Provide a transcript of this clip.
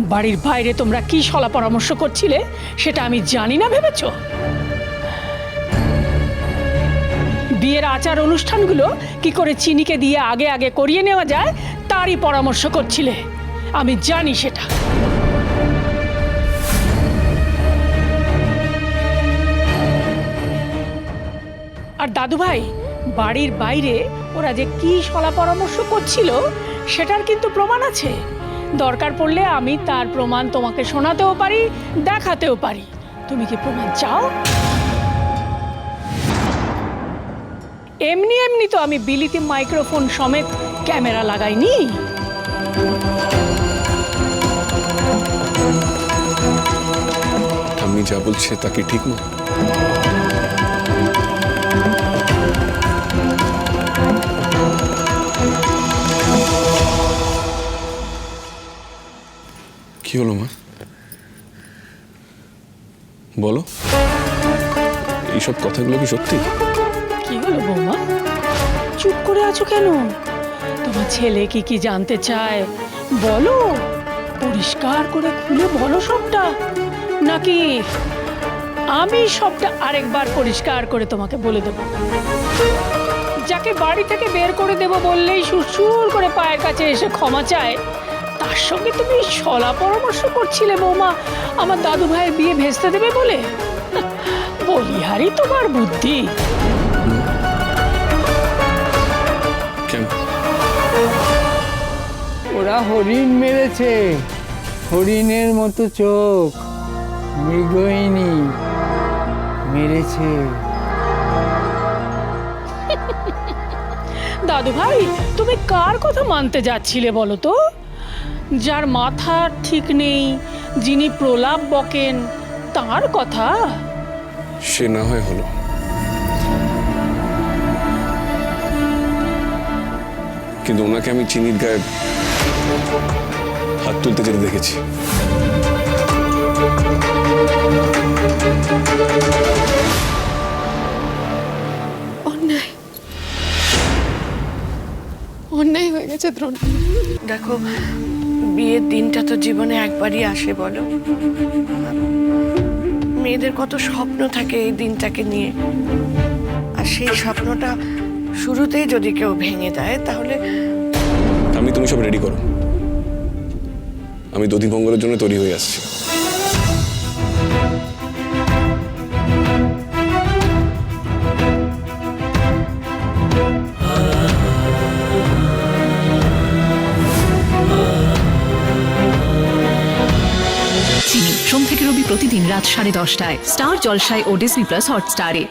বাড়ির বাইরে তোমরা কি সলা পরামর্শ করছিলে, সেটা আমি জানি না, ভেবেছ? বিয়ের আচার অনুষ্ঠানগুলো কি করে চিনিকে দিয়ে আগে আগে করিয়ে নেওয়া যায়, তারই পরামর্শ করছিলে। আমি জানি সেটা। আর দাদু ভাই বাড়ির বাইরে ওরা যে কি সলা পরামর্শ করছিল, সেটার কিন্তু প্রমাণ আছে। দরকার পড়লে আমি তার প্রমাণ তোমাকে শোনাতেও পারি, দেখাতেও পারি। তুমি কি প্রমাণ চাও? এমনি এমনি তো আমি বিলিতি মাইক্রোফোন সমেত ক্যামেরা লাগাইনি। আমি যা বলছি তা কি ঠিক না? কি হলো, মা? বলো। এইসব কথাগুলো কি সত্যি? কি হলো, বৌমা? চুপ করে আছো কেন? তোমার ছেলে কি কি জানতে চায়? বলো। পরিষ্কার করে খুলে বলো সবটা। নাকি আমি সবটা আরেকবার পরিষ্কার করে তোমাকে বলে দেব? যাকে বাড়ি থেকে বের করে দেব বললেই সুরসুর করে পায়ের কাছে এসে ক্ষমা চায় তার সঙ্গে তুমি সলা পরামর্শ করছিলে বৌমা। আমার দাদু ভাইয়ের বিয়ে ভেস্তে দেবে বলে। বলিহারি তোমার বুদ্ধি। ওরা হরিণ মেরেছে। হরিণের মতো চোখ। মৃগইনি মেরেছে। দাদু ভাই তুমি কার কথা মানতে যাচ্ছিলে বলো তো? যার মাথা ঠিক নেই যিনি প্রলাপ বকেন তার কথা? সে না হয় হলো। কিন্তু ওনাকে আমি চিনির গায়ে হাত তুলতে যেতে দেখেছি। অন্যায়। অন্যায় হয়ে গেছে দ্রোণ। দেখো বিয়ের দিনটা তো জীবনে একবারই আসে, বলো। মেয়েদের কত স্বপ্ন থাকে এই দিনটাকে নিয়ে। আর সেই স্বপ্নটা শুরুতেই যদি কেউ ভেঙে দেয়, তাহলে আমি তুমি সব রেডি করো। আমি দধি মঙ্গলের জন্য তৈরি হয়ে আসছি। সোম থেকে রবি প্রতিদিন রাত সাড়ে দশটায়। স্টার জলসায় ও ডিসনি প্লাস হটস্টারে।